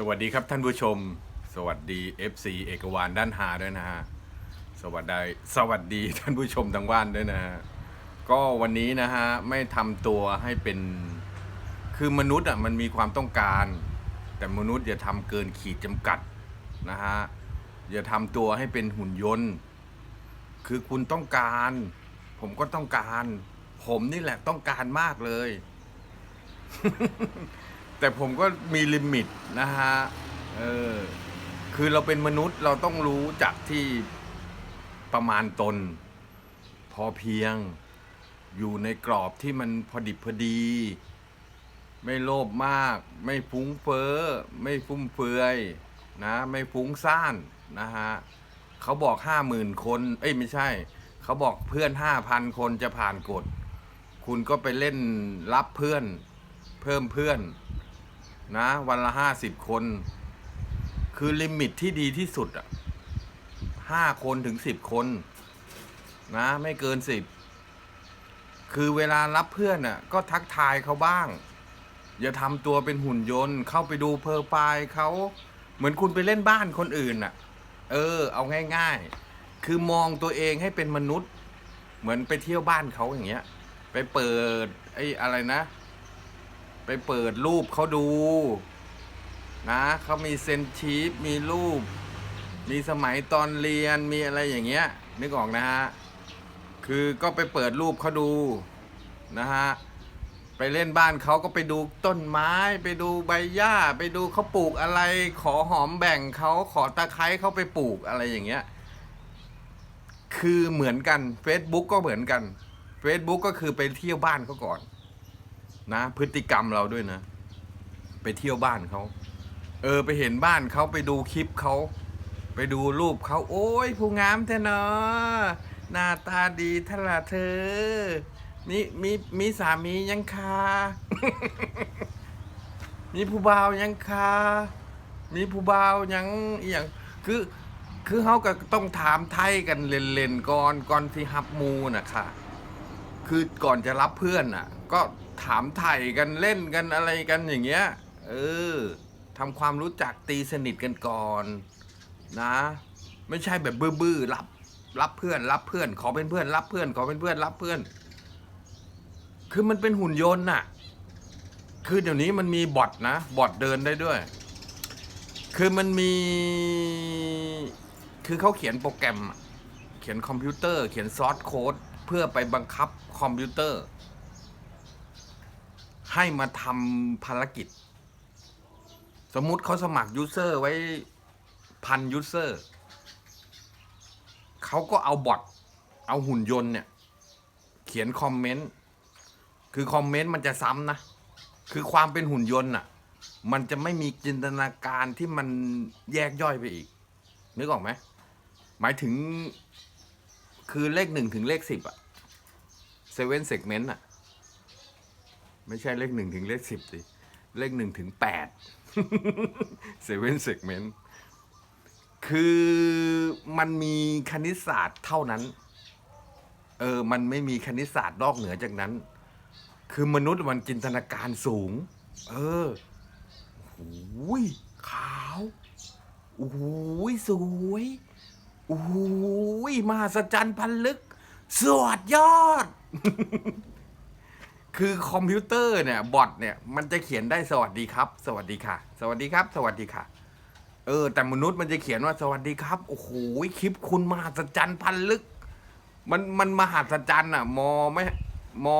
สวัสดีครับท่านผู้ชม สวัสดี FC เอกวานด้านหาด้วยนะฮะสวัสดีสวัสดีท่านผู้ชมทางบ้านด้วยนะฮะก็วันนี้นะฮะไม่ทำตัวให้เป็นคือมนุษย์อะมันมีความต้องการ แต่มนุษย์อย่าทำเกินขีดจำกัดนะฮะอย่าทำตัวให้เป็นหุ่นยนต์ คือคุณต้องการ ผมก็ต้องการ ผมนี่แหละต้องการมากเลย แต่ผมก็มีลิมิตนะฮะเออคือเราเป็นมนุษย์เราต้องรู้จักที่ประมาณตน พอเพียงอยู่ในกรอบที่มันพอดิบพอดี ไม่โลภมาก ไม่ฟุ้งเฟ้อ ไม่ฟุ่มเฟือยนะ ไม่ฟุ้งซ่านนะฮะเขาบอกห้าหมื่นคน เอ้ยไม่ใช่ เขาบอกเพื่อนห้าพันคนจะผ่านกฎ คุณก็ไปเล่นรับเพื่อน เพิ่มเพื่อน นะ วันละห้าสิบคน คือลิมิตที่ดีที่สุดอะห้าคนถึงสิบคนนะ ไม่เกินสิบคือเวลารับเพื่อนอะก็ทักทายเขาบ้าง อย่าทำตัวเป็นหุ่นยนต์ เข้าไปดูเพอร์ไฟล์เขาเหมือนคุณไปเล่นบ้านคนอื่นอะ เออ เอาง่าย ๆ คือมองตัวเองให้เป็นมนุษย์ เหมือนไปเที่ยวบ้านเขาอย่างเงี้ย ไปเปิดไอ้อะไรนะ ไปเปิดรูปเขาดู นะเขามีเซนชีฟมีรูป มีสมัยตอนเรียนมีอะไรอย่างเงี้ยนึกออกนะฮะ คือก็ไปเปิดรูปเขาดูนะฮะไปเล่นบ้านเขาก็ไปดูต้นไม้ ไปดูใบหญ้า ไปดูเขาปลูกอะไร ขอหอมแบ่งเขาขอตะไคร้เขาไปปลูกอะไรอย่างเงี้ยคือเหมือนกัน Facebook ก็เหมือนกัน Facebook ก็คือไปเที่ยวบ้านเขาก่อน นะ พฤติกรรมเราด้วยนะ ไปเที่ยวบ้านเขา เออไปเห็นบ้านเขาไปดูคลิปเขาไปดูรูปเขาโอ้ยผู้งามแท้เนาะหน้าตาดีทละเธอมีมีมีสามียังคะมีผู้บ่าวยังคะมีผู้บ่าวยังอย่างคือคือเขาก็ต้องถามไทยกันเล่นๆก่อนก่อนที่ฮับมูนะค่ะ คือก่อนจะรับเพื่อนอะ ก็ถามไถ่กันเล่นกันอะไรกันอย่างเงี้ย เออทำความรู้จักตีสนิทกันก่อน นะ ไม่ใช่แบบบื้อๆรับรับเพื่อนรับเพื่อน ขอเป็นเพื่อน รับเพื่อน ขอเป็นเพื่อนรับเพื่อน คือมันเป็นหุ่นยนต์น่ะ คือเดี๋ยวนี้มันมีบอทนะบอทเดินได้ด้วย คือมันมี คือเขาเขียนโปรแกรม เขียนคอมพิวเตอร์ เขียนซอสโค้ด เพื่อไปบังคับคอมพิวเตอร์ ให้มาทำภารกิจ สมมุติเขาสมัครยูเซอร์ไว้พันยูเซอร์เขาก็เอาบอทเอาหุ่นยนต์เนี่ย เขียนคอมเมนต์ คือคอมเมนต์มันจะซ้ำนะ คือความเป็นหุ่นยนต์อะ มันจะไม่มีจินตนาการที่มันแยกย่อยไปอีก นึกออกไหมหมายถึง คือเลขหนึ่งถึงเลขสิบอะเซเว่นเซกเมนต์อะไม่ใช่เลขหนึ่งถึงเลขสิบสิ เลขหนึ่งถึงแปดเซเว่นเซกเมนต์คือมันมีคณิตศาสตร์เท่านั้น เออ มันไม่มีคณิตศาสตร์นอกเหนือจากนั้น คือมนุษย์มันจินตนาการสูง เออโอ้ยขาวโอ้ยสวย อ้ยมหัศจรรย์พันลึก สวดยอด คือคอมพิวเตอร์เนี่ยบอทเนี่ยมันจะเขียนได้สวัสดีครับ สวัสดีค่ะ สวัสดีครับ สวัสดีค่ะ เออ แต่มนุษย์มันจะเขียนว่าสวัสดีครับโอ้โหคลิปคุณมหัศจรรย์พันลึก มันมันมหัศจรรย์อะ มอไม่มอ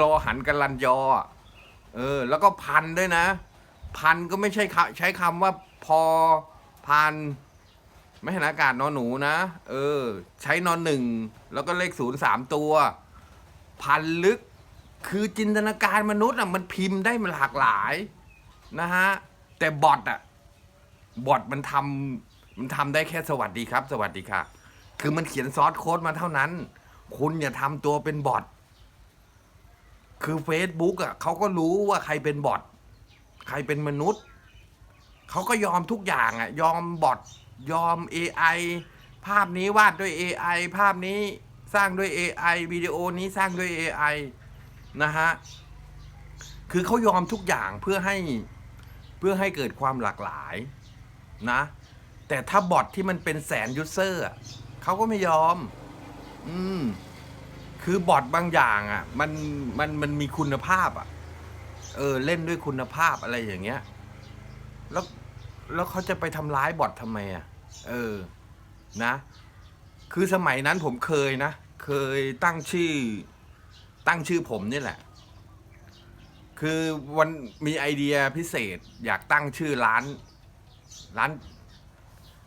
รอหันกันลันยอเออ แล้วก็พันด้วยนะ พันก็ไม่ใช่คำใช้คำว่าพอพัน ไม่เห็นอากาศนอนหนูนะ เออ ใช้นอนหนึ่ง แล้วก็เลขศูนย์สามตัว พันลึก คือจินตนาการมนุษย์อะมันพิมพ์ได้มันหลากหลายนะฮะ แต่บอทอะ บอทมันทำมันทำได้แค่สวัสดีครับ สวัสดีค่ะ คือมันเขียนซอสโค้ดมาเท่านั้น คุณอย่าทำตัวเป็นบอทคือ Facebook อะเขาก็รู้ว่าใครเป็นบอทใครเป็นมนุษย์ เขาก็ยอมทุกอย่างอะ ยอมบอท ยอม AI ภาพนี้วาดด้วย AI ภาพนี้สร้างด้วย AI วิดีโอนี้สร้างด้วย AI นะฮะ คือเขายอมทุกอย่างเพื่อให้เพื่อให้เกิดความหลากหลายนะ แต่ถ้าบอทที่มันเป็นแสนยูเซอร์เขาก็ไม่ยอม อืม คือบอทบางอย่างอะ มันมันมันมีคุณภาพอะ เออ เล่นด้วยคุณภาพอะไรอย่างเงี้ย แล้วแล้วเขาจะไปทำร้ายบอททำไมอะ เออนะ คือสมัยนั้นผมเคยนะ เคยตั้งชื่อ ตั้งชื่อผมนี่แหละ คือวันมีไอเดียพิเศษ อยากตั้งชื่อร้าน ร้าน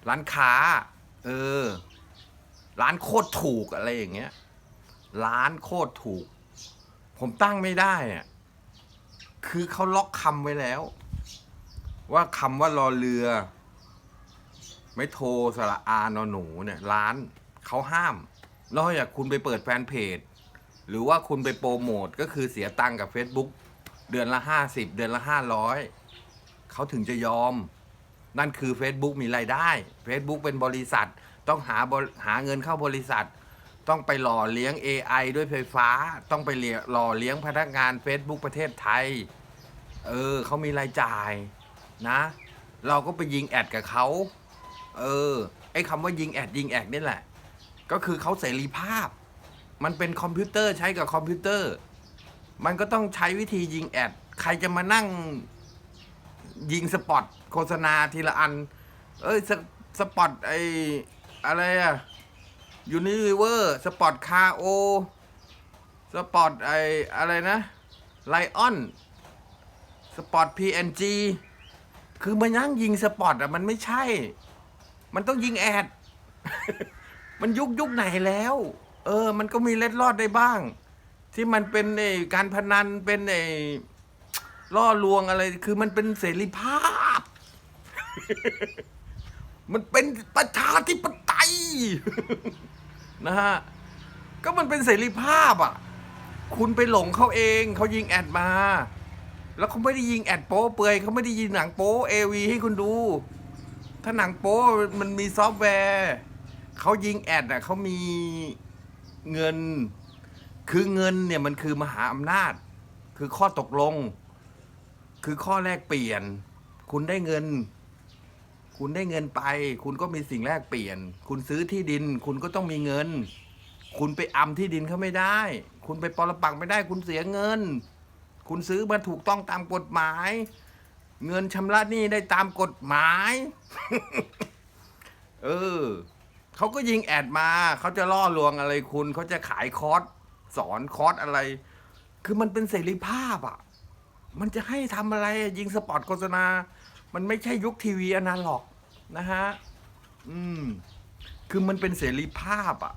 ร้านค้า เออ ร้านโคตรถูกอะไรอย่างเงี้ย ร้านโคตรถูก ผมตั้งไม่ได้อะคือเขาล็อกคำไว้แล้ว ว่าคำว่ารอเรือ ไม่โทรสระอานอหนูเนี่ยร้านเขาห้ามนอกจากคุณไปเปิดแฟนเพจ หรือว่าคุณไปโปรโมทก็คือเสียตังค์กับ Facebook เดือนละห้าสิบเดือนละห้าร้อยเขาถึงจะยอม นั่นคือ Facebook มีรายได้ Facebook เป็นบริษัทต้องหาบหาเงินเข้าบริษัท ต้องไปหล่อเลี้ยง AI ด้วยไฟฟ้า ต้องไปเลี้ยหล่อเลี้ยงพนักงาน Facebook ประเทศไทย เออเขามีรายจ่ายนะ เราก็ไปยิงแอดกับเขา เออ ไอ้คำว่ายิงแอดยิงแอดนี่แหละ ก็คือเขาเสรีภาพ มันเป็นคอมพิวเตอร์ใช้กับคอมพิวเตอร์ มันก็ต้องใช้วิธียิงแอด ใครจะมานั่งยิงสปอตโฆษณาทีละอัน เอ้ยสสปอตไออะไรอะยูนิเวอร์สปอตคาโอสปอตไออะไรนะไลออนสปอต PNG คือมันยังยิงสปอตอะมันไม่ใช่ มันต้องยิงแอด มันยุคยุคไหนแล้ว เออ มันก็มีเล็ดรอดได้บ้าง ที่มันเป็นไอการพนันเป็นไอล่อลวงอะไร คือมันเป็นเสรีภาพ มันเป็นประชาธิปไตยนะฮะ ก็มันเป็นเสรีภาพอะ คุณไปหลงเขาเอง เขายิงแอดมา แล้วเขาไม่ได้ยิงแอดโป๊เปลือยเขาไม่ได้ยิงหนังโป๊เอวีให้คุณดู ถ้าหนังโป๊มันมีซอฟต์แวร์เขายิงแอดอะเขามีเงิน คือเงินเนี่ยมันคือมหาอำนาจ คือข้อตกลง คือข้อแลกเปลี่ยน คุณได้เงิน คุณได้เงินไป คุณก็มีสิ่งแลกเปลี่ยน คุณซื้อที่ดิน คุณก็ต้องมีเงิน คุณไปอำที่ดินเขาไม่ได้ คุณไปปรปักไม่ได้ คุณเสียเงิน คุณซื้อมาถูกต้องตามกฎหมาย เงินชำระหนี้ได้ตามกฎหมาย เออเขาก็ยิงแอดมา เขาจะล่อลวงอะไรคุณ เขาจะขายคอร์สสอนคอร์สอะไร คือมันเป็นเสรีภาพอะ มันจะให้ทำอะไรยิงสปอตโฆษณา มันไม่ใช่ยุคทีวีอนาล็อกนะฮะ อืม คือมันเป็นเสรีภาพอะ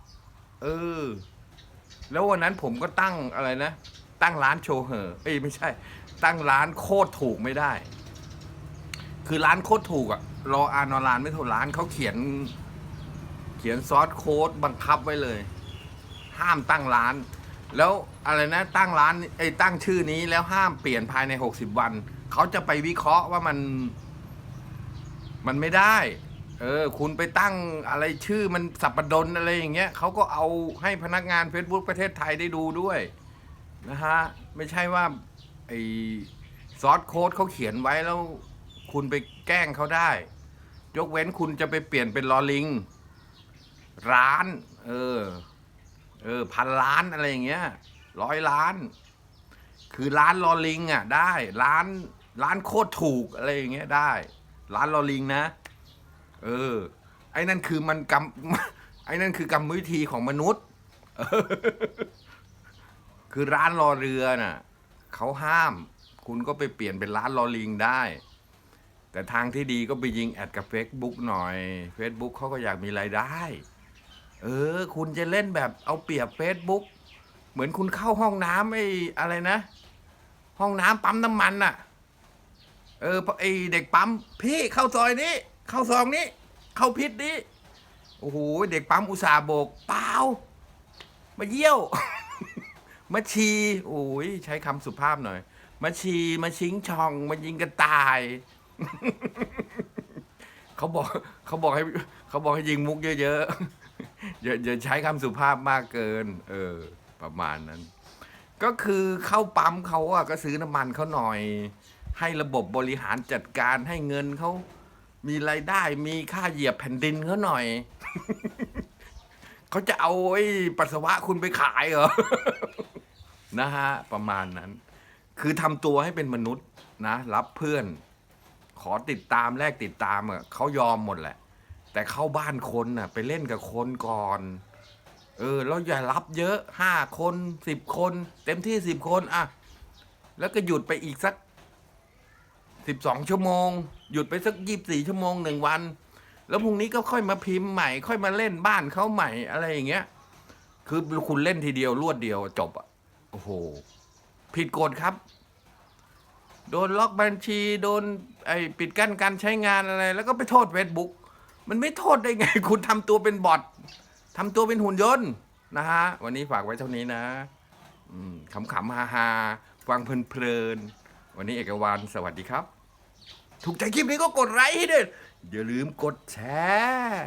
เออ แล้ววันนั้นผมก็ตั้งอะไรนะ ตั้งร้านโชว์เหอเอ้ยไม่ใช่ ตั้งร้านโคตรถูกไม่ได้ คือร้านโคตรถูกอะรออานอลานไม่ถูกร้านเขาเขียน เขียนซอสโค้ดบังคับไว้เลย ห้ามตั้งร้าน แล้วอะไรนะตั้งร้านไอ้ตั้งชื่อนี้แล้วห้ามเปลี่ยนภายในหกสิบวัน เขาจะไปวิเคราะห์ว่ามัน มันไม่ได้ เออ คุณไปตั้งอะไรชื่อมันสับปะดนอะไรอย่างเงี้ยเขาก็เอาให้พนักงาน Facebook ประเทศไทยได้ดูด้วยนะฮะ ไม่ใช่ว่าไอ้ซอสโค้ดเขาเขียนไว้แล้ว คุณไปแกล้งเขาได้ ยกเว้นคุณจะไปเปลี่ยนเป็นลอลิง ร้าน เออ เออพันล้านอะไรอย่างเงี้ยร้อยล้าน คือร้านลอลิงอะ ได้ร้านร้านโคตรถูกอะไรอย่างเงี้ยได้ ร้านลอลิงนะ เออ ไอ้นั่นคือมันกรรมไอ้นั่นคือกรรมวิธีของมนุษย์ คือร้านรอเรือน่ะเขาห้าม คุณก็ไปเปลี่ยนเป็นร้านลอลิงได้ แต่ทางที่ดีก็ไปยิงแอดกับ Facebook หน่อย Facebook เขาก็อยากมีรายได้ เออ คุณจะเล่นแบบเอาเปรียบ Facebook เหมือนคุณเข้าห้องน้ำไอ้อะไรนะ ห้องน้ำปั๊มน้ำมันน่ะ เออไอเด็กปั๊มพี่เข้าซอยนี้ เข้าซองนี้ เข้าพิษนี้โอ้โหเด็กปั๊มอุตส่าห์โบกเปล่ามาเยี่ยว มาชีโอ้ยใช้คำสุภาพหน่อย มาชีมาชิงช่อง มายิงกระต่าย เขาบอกเขาบอกให้เขาบอกให้ยิงมุกเยอะๆอย่าอย่าใช้คำสุภาพมากเกิน เออ ประมาณนั้น ก็คือเข้าปั๊มเขาอะก็ซื้อน้ำมันเขาหน่อย ให้ระบบบริหารจัดการให้เงินเขามีรายได้มีค่าเหยียบแผ่นดินเขาหน่อยเขาจะเอาไอ้ปัสสาวะคุณไปขายเหรอ นะฮะ ประมาณนั้น คือทำตัวให้เป็นมนุษย์นะ รับเพื่อน ขอติดตามแลกติดตามอะเขายอมหมดแหละ แต่เข้าบ้านคนน่ะ ไปเล่นกับคนก่อน เออแล้วอย่ารับเยอะห้าคนสิบคน เต็มที่สิบคนอะแล้วก็หยุดไปอีกสักสิบสองชั่วโมง หยุดไปสักยี่สี่ชั่วโมงหนึ่งวัน แล้วพรุ่งนี้ก็ค่อยมาพิมพ์ใหม่ ค่อยมาเล่นบ้านเขาใหม่อะไรอย่างเงี้ย คือคุณเล่นทีเดียวรวดเดียวจบอะโอ้โหผิดกฎครับ โดนล็อกบัญชีโดนไอ้ปิดกั้นการใช้งานอะไร แล้วก็ไปโทษเฟซบุ๊กมันไม่โทษได้ไง คุณทำตัวเป็นบอททำตัวเป็นหุ่นยนต์นะฮะ วันนี้ฝากไว้เท่านี้นะขำๆฮาๆฟังเพลินๆวันนี้เอกวันสวัสดีครับ ถูกใจคลิปนี้ก็กดไลค์ให้ด้วยอย่าลืมกดแชร์